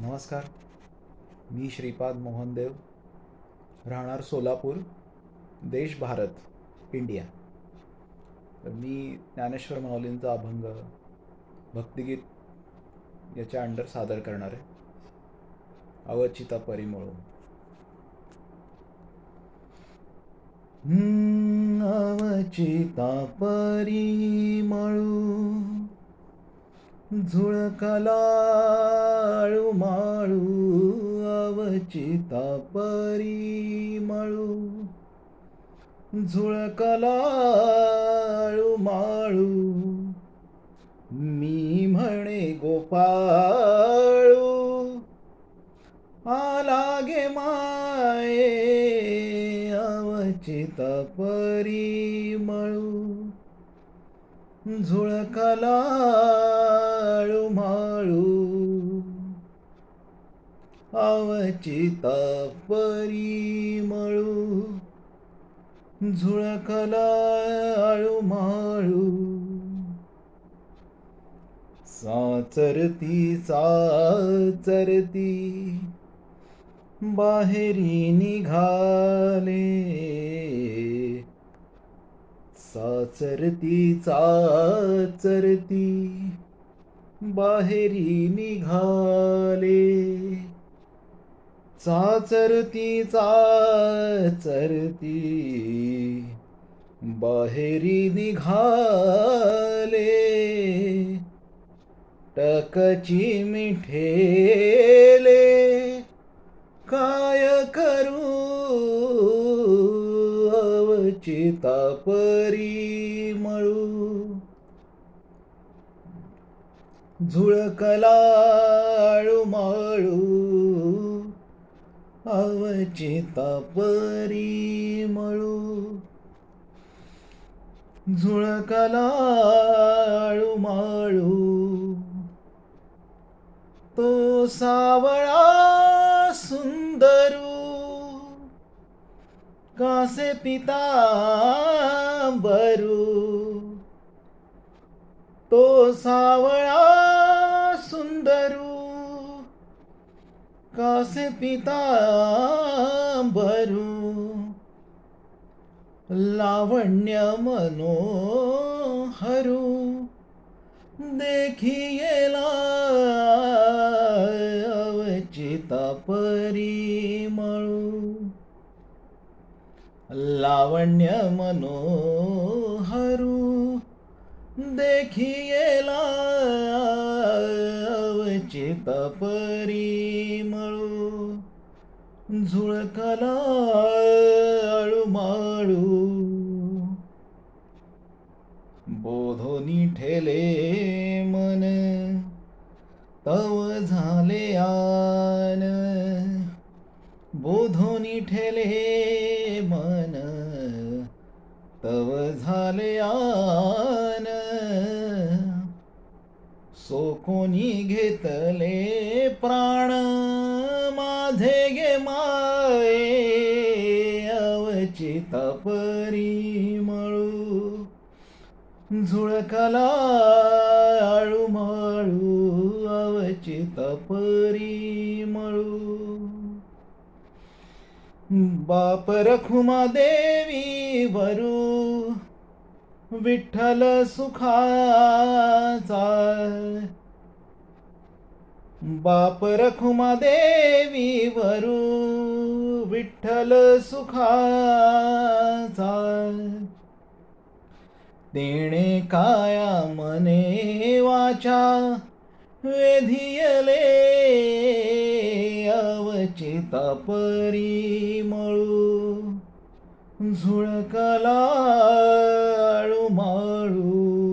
नमस्कार. मी श्रीपाद मोहनदेव राहणार सोलापूर देश भारत इंडिया. तर मी ज्ञानेश्वर माऊलींचा अभंग भक्तिगीत याच्या अंडर सादर करणार आहे. अवचिता परिमळ. अवचिता परिमळू. झुळकलाळू माळू अवचिता परिमळू झुळकलाळू माळू मी म्हणे गोपाळू. आला गे माये अवचिता परिमळू झुळकलाळू माळू अवचिता परिमळू झुळकलाळू माळू साचरती साचरती बाहेरी निघाले. साचरती चाचरती बाहेरी निघाले. चाचरती चाचरती बाहेरी निघाले. टकची मिठेले काय चितापरी मळू. झुळकलाळू माळू. अवचेतापरी मळू. झुळकलाळू माळू. तो सावळा सुंदरू. कासे पितांबरू? तो सावळा सुंदरू. कासे पितांबरू? लावण्य मनोहरू. देखियेला अवचिता परिमळू. लावण्य मनोहरू देखियेला अवचिता परिमळू झुळकलाळू माळू बोधोनी ठेले मन तव झाले आन बोधोनी ठेले मन. तव झाले आन. सो कोणी घेतले प्राण? माझे गे माये मळू. परिमळू झुळकलाळू माळू अवचित परी बाप रखुमा देवी वरू विठ्ठल सुखाचा. बाप रखुमा देवी वरू विठ्ठल सुखाचा. देणे काया मने वाचा वेधियले अवचिता परिमळू झुळकला माळू.